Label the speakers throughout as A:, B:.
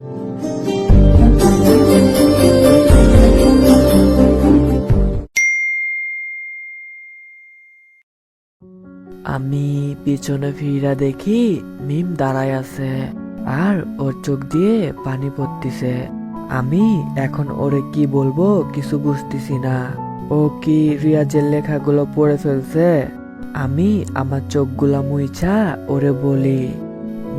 A: আমি পিছনে ফিরা দেখি মিম দাঁড়ায় আছে আর ওর চোখ দিয়ে পানি পড়তেছে। আমি এখন ওরে কি বলব কিছু বুঝতেছি না। ও কি রিয়াজের লেখাগুলো পড়ে ফেলছে? আমি আমার চোখগুলা মুইছা ওরে বলি,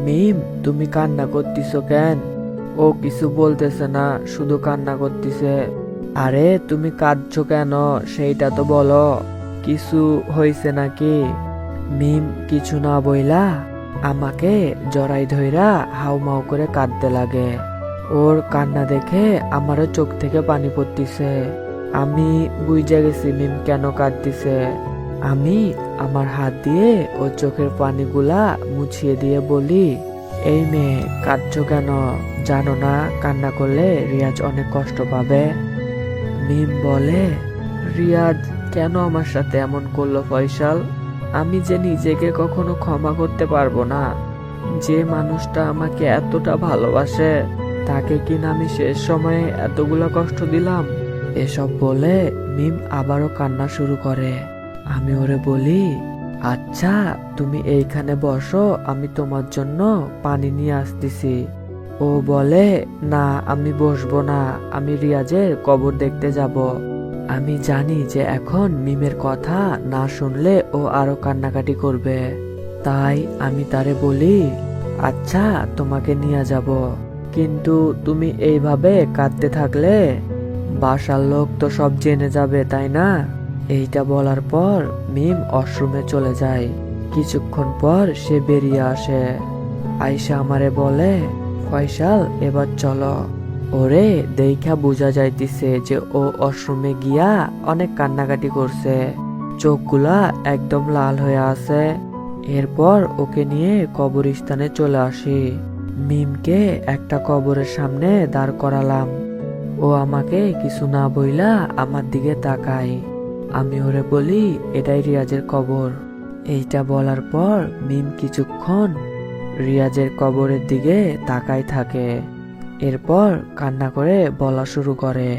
A: মিম, তুমি কান্না করতেছ কেন? ও কিছু বলতেছে না, শুধু কান্না করতেছে। আরে, তুমি কাঁদছো কেন? সেইটা তো বলো। কিছু হয়েছে নাকি? মিম, কিছু না বইলা? আমাকে জড়াই ধইরা হাউমাউ করে কাঁদতে লাগে। ওর কান্না দেখে আমারও চোখ থেকে পানি পড়তিছে। আমি বুঝে গেছি মিম কেন কাঁদতিছে। আমি আমার হাত দিয়ে ওর চোখের পানিগুলা মুছিয়ে দিয়ে বলি এই মেয়ে কাঁদছো কেন? জানো না, কান্না করলে রিয়াজ অনেক কষ্ট পাবে। মিম বলে, রিয়াজ, কেন আমার সাথে এমন করল ফয়সাল? আমি যে নিজেকে কখনো ক্ষমা করতে পারব না। যে মানুষটা আমাকে এতটা ভালোবাসে, তাকে কিনা আমি শেষ সময়ে এতগুলো কষ্ট দিলাম? এসব বলে মিম আবারও কান্না শুরু করে। আমি ওরে বলি আচ্ছা তুমি এইখানে বসো, আমি তোমার জন্য পানি নিয়ে আসতেছি। ও বলে, না, আমি বসবো না, আমি রিয়াজের কবর দেখতে যাব। আমি জানি যে এখন মিমের কথা না শুনলে ও আরও কান্নাকাটি করবে। তাই আমি তারে বলি আচ্ছা তোমাকে নিয়ে যাব। কিন্তু তুমি এইভাবে কাঁদতে থাকলে বাসার লোক তো সব জেনে যাবে, তাই না? এইটা বলার পর মিম অশ্রুমে চলে যায়। কিছুক্ষণ পর সে বেরিয়ে আসে। আয়সা আমারে বলে, ফয়সাল, এবার চলো। ওরে, দেখা বোঝা যাইতিছে যে ও অশ্রমে গিয়া অনেক কান্নাকাটি করছে। চোখগুলা একদম লাল হয়ে আছে। এরপর ওকে নিয়ে কবরস্থানে চলে আসি। মিমকে একটা কবরের সামনে দাঁড় করালাম। ও আমাকে কিছু না বইলা আমার দিকে তাকায়। আমি ওরে বলি, এটাই রিয়াজের কবর। এইটা বলার পর মিম কিছুক্ষণ রিয়াজের কবরের দিকে তাকাই থাকে। এরপর কান্না করে বলা শুরু করে,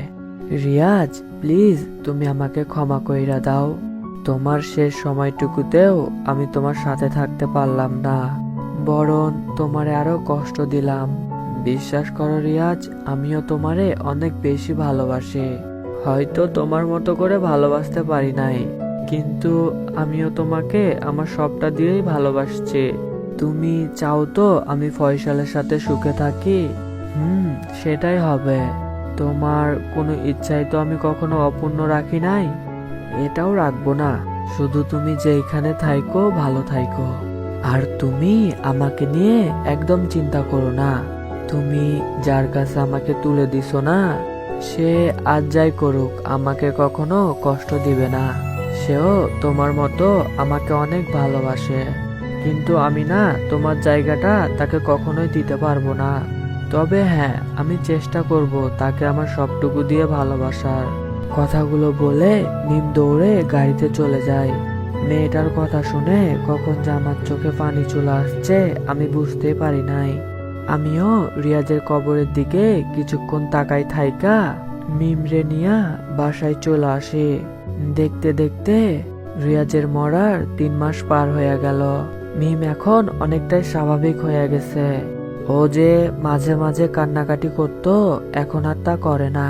A: রিয়াজ, প্লিজ তুমি আমাকে ক্ষমা কইরা দাও। তোমার শেষ সময়টুকুতেও আমি তোমার সাথে থাকতে পারলাম না। বরং তোমারে আরও কষ্ট দিলাম। বিশ্বাস করো রিয়াজ, আমিও তোমারে অনেক বেশি ভালোবাসি। হয়তো তোমার মতো করে ভালোবাসতে পারি নাই। কিন্তু আমিও তোমাকে আমার সবটা দিয়েই ভালোবাসছি। তুমি চাও তো আমি ফয়সালের সাথে সুখে থাকি? হুম, সেটাই হবে। তোমার কোনো ইচ্ছাই তো আমি কখনো অপূর্ণ রাখি নাই? এটাও রাখব না। শুধু তুমি যেইখানে থাইকো, ভালো থাইকো। আর তুমি আমাকে নিয়ে একদম চিন্তা করো না। তুমি যার কাছে আমাকে তুলে দিছো না সে আজ যাই করুক, আমাকে কখনো কষ্ট দিবে না। সেও তোমার মতো আমাকে অনেক ভালোবাসে। কিন্তু আমি না, তোমার জায়গাটা তাকে কখনোই দিতে পারব না। তবে হ্যাঁ আমি চেষ্টা করব তাকে আমার সবটুকু দিয়ে ভালোবাসার। কথাগুলো বলে নিম দৌড়ে গাড়িতে চলে যায় মেয়েটার কথা শুনে কখন যে আমার চোখে পানি চলে আসছে, আমি বুঝতেই পারি নাই। আমিও রিয়াজের কবরের দিকে কিছুক্ষণ তাকাই থাইকা, মিম রে নিয়া বাসায় চলে আসে। দেখতে দেখতে রিয়াজের মরার তিন মাস পার হয়ে গেল। মিম এখন অনেকটাই স্বাভাবিক হয়ে গেছে। ও যে মাঝে মাঝে কান্নাকাটি করত, এখন আর তা করে না।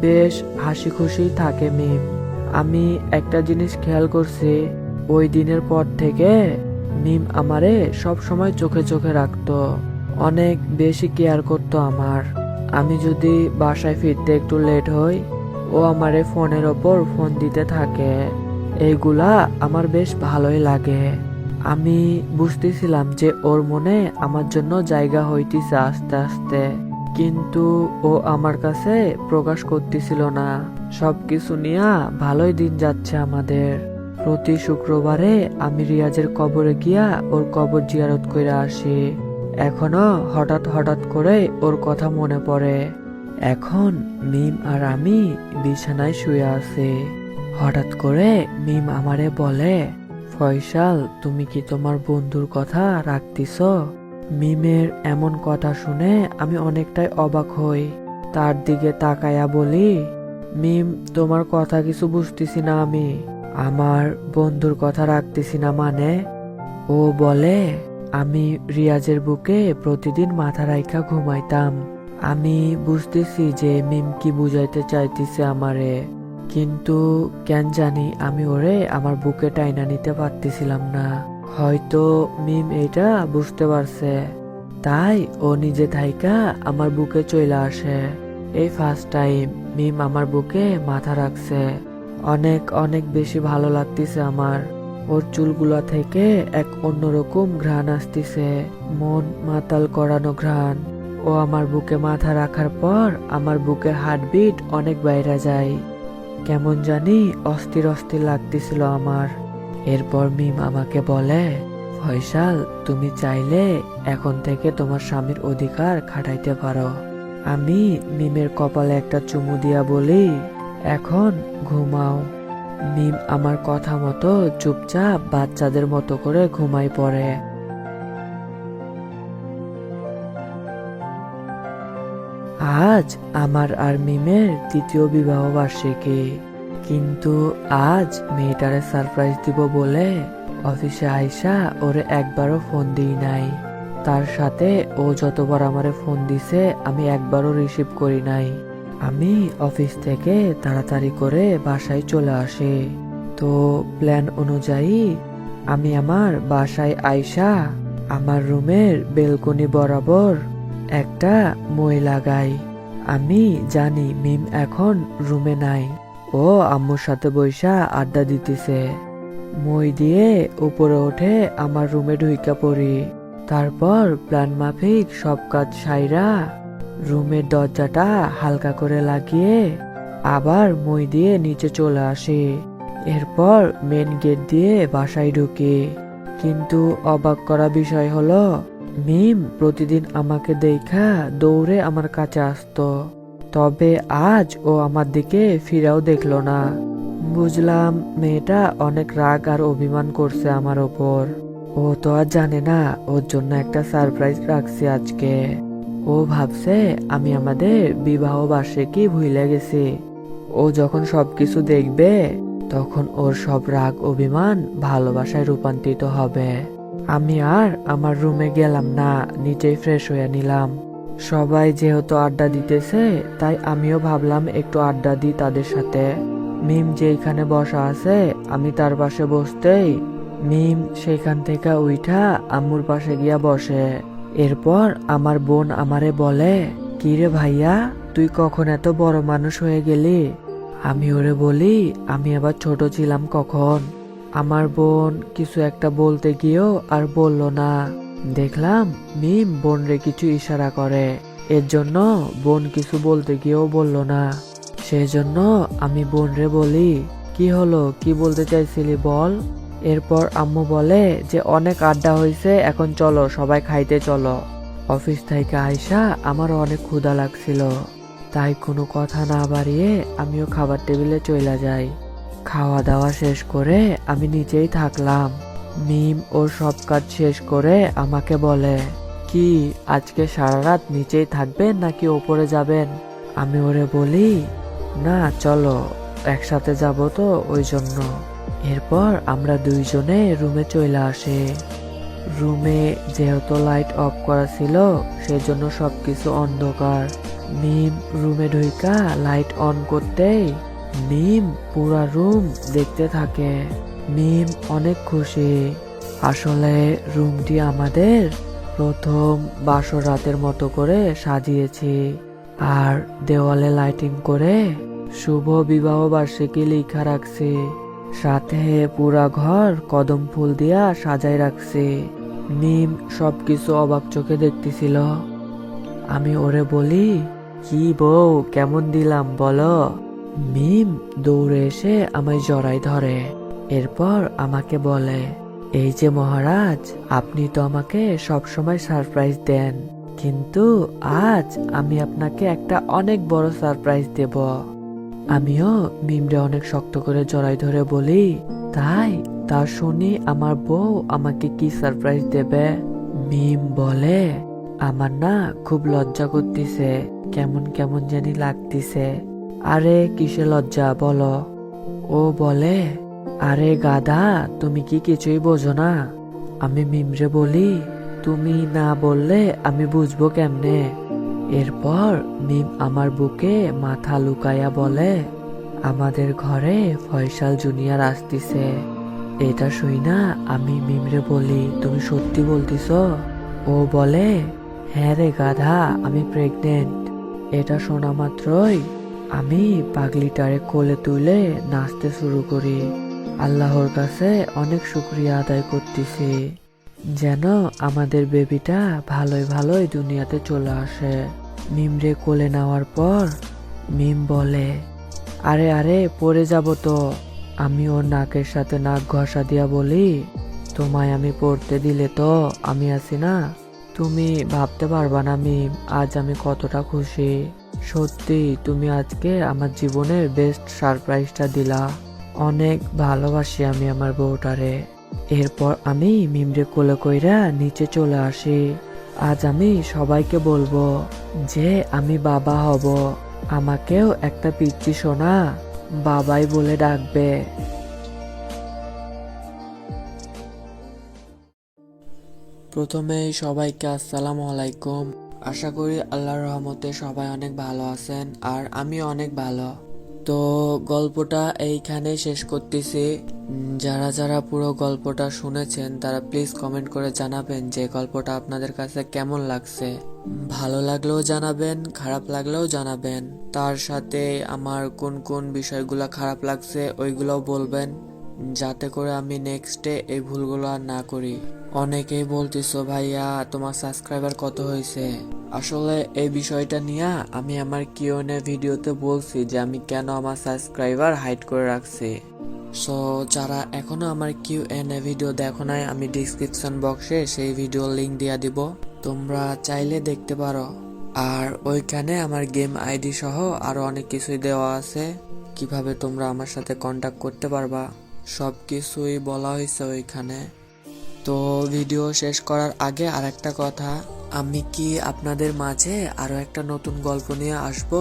A: বেশ হাসি খুশি থাকে মিম। আমি একটা জিনিস খেয়াল করছি, ওই দিনের পর থেকে মিম আমারে সব সময় চোখে চোখে রাখতো। অনেক বেশি কেয়ার করতো আমার। আমি যদি বাসায় ফিরতে একটু লেট হই, ও আমারে ফোনের ওপর ফোন দিতে থাকে। এইগুলা আমার বেশ ভালোই লাগে। আমি বুঝতেছিলাম যে ওর মনে আমার জন্য জায়গা হইতেছে আস্তে আস্তে, কিন্তু ও আমার কাছে প্রকাশ করতেছিল না। সবকিছু নিয়া ভালোই দিন যাচ্ছে আমাদের। প্রতি শুক্রবারে আমি রিয়াজের কবরে গিয়া ওর কবর জিয়ারত করে আসি। এখনও হঠাৎ হঠাৎ করে ওর কথা মনে পড়ে। এখন মিম আর আমি বিছানায় শুয়ে আছি। হঠাৎ করে মিম আমারে বলে, ফয়সাল, তুমি কি তোমার বন্ধুর কথা রাখতিস মিমের এমন কথা শুনে আমি অনেকটাই অবাক হই। তার দিকে তাকায়া বলি, মিম, তোমার কথা কিছু বুঝতেছি না আমি। আমার বন্ধুর কথা রাখতেছি না মানে? ও বলে আমি রিয়াজের বুকে প্রতিদিন মাথা রাইখা ঘুমাইতাম। আমি বুঝতেছি যে মিম কি বুঝাইতে চাইতেছে আমারে। কিন্তু কেন জানি আমি ওরে আমার বুকে টাইনা নিতে পারতেছিলাম না। হয়তো মিম এটা বুঝতে পারছে। তাই ও নিজে থাইকা আমার বুকে চলে আসে। এই ফার্স্ট টাইম মিম আমার বুকে মাথা রাখছে। অনেক অনেক বেশি ভালো লাগতেছে আমার। ওর চুলগুলা থেকে এক অন্যরকম ঘ্রাণ আসতেছে। মন মাতাল করানো ঘ্রাণ। ও আমার বুকে মাথা রাখার পর আমার বুকের হার্টবিট অনেক বাইরে যায়। কেমন জানি অস্থির অস্থির লাগতেছিল আমার। এরপর মিম আমাকে বলে, ফয়সাল, তুমি চাইলে এখন থেকে তোমার স্বামীর অধিকার খাটাইতে পারো। আমি মিমের কপালে একটা চুমু দিয়া বলি, এখন ঘুমাও। মিম আমার কথা মতো চুপচাপ বাচ্চাদের মতো করে ঘুমাই পড়ে। আজ আমার আর মিমের তৃতীয় বিবাহ বার্ষিকী। কিন্তু আজ মেয়েটারে সারপ্রাইজ দিব বলে অফিসে আইসা ওরে একবারও ফোন দিই নাই। তার সাথে ও যতবার আমারে ফোন দিছে, আমি একবারও রিসিভ করি নাই। আমি অফিস থেকে তাড়াতাড়ি করে বাসায় চলে আসি। তো প্ল্যান অনুযায়ী আমি আমার বাসায় আইসা আমার রুমের বেলকনি বরাবর একটা মই লাগাই। আমি জানি মিম এখন রুমে নাই। ও আম্মুর সাথে বৈশা আড্ডা দিতেছে। মই দিয়ে উপরে উঠে আমার রুমে ঢুইকা পড়ি। তারপর প্ল্যান মাফিক সব কাজ সাইরা রুমের দরজাটা হালকা করে লাগিয়ে আবার মই দিয়ে নিচে চলে আসি। এরপর মেন গেট দিয়ে বাসায় ঢুকে। কিন্তু অবাক করা বিষয় হলো, মিম প্রতিদিন আমাকে দেখা দৌড়ে আমার কাছে আসতো। তবে আজ ও আমার দিকে ফিরাও দেখল না। বুঝলাম, মেয়েটা অনেক রাগ আর অভিমান করছে আমার ওপর। ও তো আর জানে না, ওর জন্য একটা সারপ্রাইজ রাখছি আজকে। ও ভাবছে আমি আমাদের বিবাহ বার্ষিকী ভুলে গেছি। ও যখন সবকিছু দেখবে, তখন ওর সব রাগ, অভিমান ভালোবাসায় রূপান্তরিত হবে। আমি আর আমার রুমে গেলাম না নিচেই ফ্রেশ হয়ে নিলাম। সবাই যেহেতু আড্ডা দিতেছে, তাই আমিও ভাবলাম একটু আড্ডা দিই তাদের সাথে। মিম যেইখানে বসা আছে, আমি তার পাশে বসতেই মিম সেইখান থেকে উইঠা আম্মুর পাশে গিয়া বসে। এরপর আমার বোন আমারে বলে, কি রে ভাইয়া, তুই কখন এত বড় মানুষ হয়ে গেলি? আমি ওরে বলি, আমি আবার ছোট ছিলাম কখন? আমার বোন কিছু একটা বলতে গিয়েও আর বলল না। দেখলাম মিম বোন রে কিছু ইশারা করে। এর জন্য বোন কিছু বলতে গিয়েও বলল না। সেজন্য আমি বোন রে বলি, কি হলো? কি বলতে চাইছিলি বল? এরপর আম্মু বলে যে, অনেক আড্ডা হয়েছে এখন চলো, সবাই খাইতে চলো। অফিস থেকে আইসা আমার অনেক ক্ষুধা লাগছিল। তাই কোনো কথা না বাড়িয়ে আমিও খাবার টেবিলে চলে যাই। খাওয়া দাওয়া শেষ করে আমি নিচেই থাকলাম। মিম ওর সব কাজ শেষ করে আমাকে বলে, কি, আজকে সারা রাত নিচেই থাকবেন নাকি ওপরে যাবেন? আমি ওরে বলি, না, চলো, একসাথে যাব তো, ওই জন্য। এরপর আমরা দুইজনে রুমে চলে আসে। রুমে যেহেতু লাইট অফ করা ছিল, সেজন্য সবকিছু অন্ধকার। মিম রুমে ঢুইকা লাইট অন করতেই মিম পুরা রুম দেখতে থাকে। মিম অনেক খুশি। আসলে রুমটি আমাদের প্রথম বাসর রাতের মতো করে সাজিয়েছি। আর দেওয়ালে লাইটিং করে শুভ বিবাহ বার্ষিকী লেখা রাখছি। সাথে পুরা ঘর কদম ফুল দিয়া সাজাই রাখছি। নিম সবকিছু অবাক চোখে দেখতেছিল। আমি ওরে বলি, কি বউ, কেমন দিলাম বলো? মিম দৌড়ে এসে আমায় জড়াই ধরে। এরপর আমাকে বলে, এই যে মহারাজ, আপনি তো আমাকে সবসময় সারপ্রাইজ দেন। কিন্তু আজ আমি আপনাকে একটা অনেক বড় সারপ্রাইজ দেব। আমিও মিমরে অনেক শক্ত করে জড়াই ধরে বলি, তাই, তা শুনি আমার বউ আমাকে কি সারপ্রাইজ দেবে? মিম বলে, আমার না খুব লজ্জা করতেছে, কেমন কেমন জানি লাগতেছে। আরে কিসে লজ্জা বলো? ও বলে, আরে গাধা, তুমি কি কিছুই বোঝো না। আমি মিমরে বলি, তুমি না বললে আমি বুঝব কেমনে? এরপর মিম আমার বুকে মাথা লুকাইয়া বলে, আমাদের ঘরে ফয়সাল জুনিয়র আসতিছে। এটা শুই না, আমি মিমরে বলি, তুমি সত্যি বলতিছ? ও বলে হ্যাঁ রে গাধা, আমি প্রেগনেন্ট এটা শোনা মাত্রই আমি পাগলিটারে কোলে তুলে নাচতে শুরু করি। আল্লাহর কাছে অনেক শুক্রিয়া আদায় করতেছি। যেন আমাদের বেবিটা ভালোই ভালোই দুনিয়াতে চলে আসে। মিমরে কোলে নেওয়ার পর মিম বলে, আরে আরে, পড়ে যাব তো। আমি ওর নাকের সাথে নাক ঘষা দিয়া বলি, তোমায় আমি পড়তে দিলে তো আমি আছি না। তুমি ভাবতে পারবা না মিম, আজ আমি কতটা খুশি। সত্যি, তুমি আজকে আমার জীবনের বেস্ট সারপ্রাইজটা দিলা। অনেক ভালোবাসি আমি আমার বউটারে। এরপর আমি মিমরে কোলে কইরা নিচে চলে আসি। আজ আমি সবাইকে বলব যে আমি বাবা হব। আমাকেও একটা পিচ্ছি সোনা বাবাই বলে ডাকবে। প্রথমেই সবাইকে আসসালামু আলাইকুম। আশা করি আল্লাহর রহমতে সবাই অনেক ভালো আছেন আর আমি অনেক ভালো। তো গল্পটা এইখানে শেষ করতেছি। যারা যারা পুরো গল্পটা শুনেছেন, তারা প্লিজ কমেন্ট করে জানাবেন যে গল্পটা আপনাদের কাছে কেমন লাগছে। ভালো লাগলেও জানাবেন, খারাপ লাগলেও জানাবেন। তার সাথে আমার কোন কোন বিষয়গুলো খারাপ লাগছে, ওইগুলোও বলবেন। যাতে করে আমি নেক্সটে এই ভুলগুলো আর না করি। অনেকেই বলতেছো, ভাইয়া, তোমার সাবস্ক্রাইবার কত হয়েছে? আসলে এই বিষয়টা নিয়ে আমি আমার কিউএনএ ভিডিওতে বলছি যে আমি কেন আমার সাবস্ক্রাইবার হাইড করে রাখছি। সো যারা এখনও আমার কিউ এন এ ভিডিও দেখো নাই, আমি ডিসক্রিপশন বক্সে সেই ভিডিও লিংক দিয়া দিব। তোমরা চাইলে দেখতে পারো। আর ওইখানে আমার গেম আইডি সহ আরও অনেক কিছুই দেওয়া আছে। কীভাবে তোমরা আমার সাথে কন্ট্যাক্ট করতে পারবা? সব কিছুই বলা হয়েছে ওইখানে। তো ভিডিও শেষ করার আগে আর একটা কথা। আমি কি আপনাদের মাঝে আরও একটা নতুন গল্প নিয়ে আসব?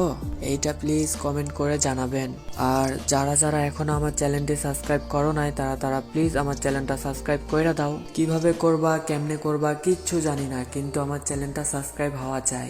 A: এইটা প্লিজ কমেন্ট করে জানাবেন। আর যারা যারা এখনও আমার চ্যানেলটি সাবস্ক্রাইব করো নাই, তারা তারা প্লিজ আমার চ্যানেলটা সাবস্ক্রাইব করে দাও। কীভাবে করবা, কেমনে করবা, কিচ্ছু জানি না, কিন্তু আমার চ্যানেলটা সাবস্ক্রাইব হওয়া চাই।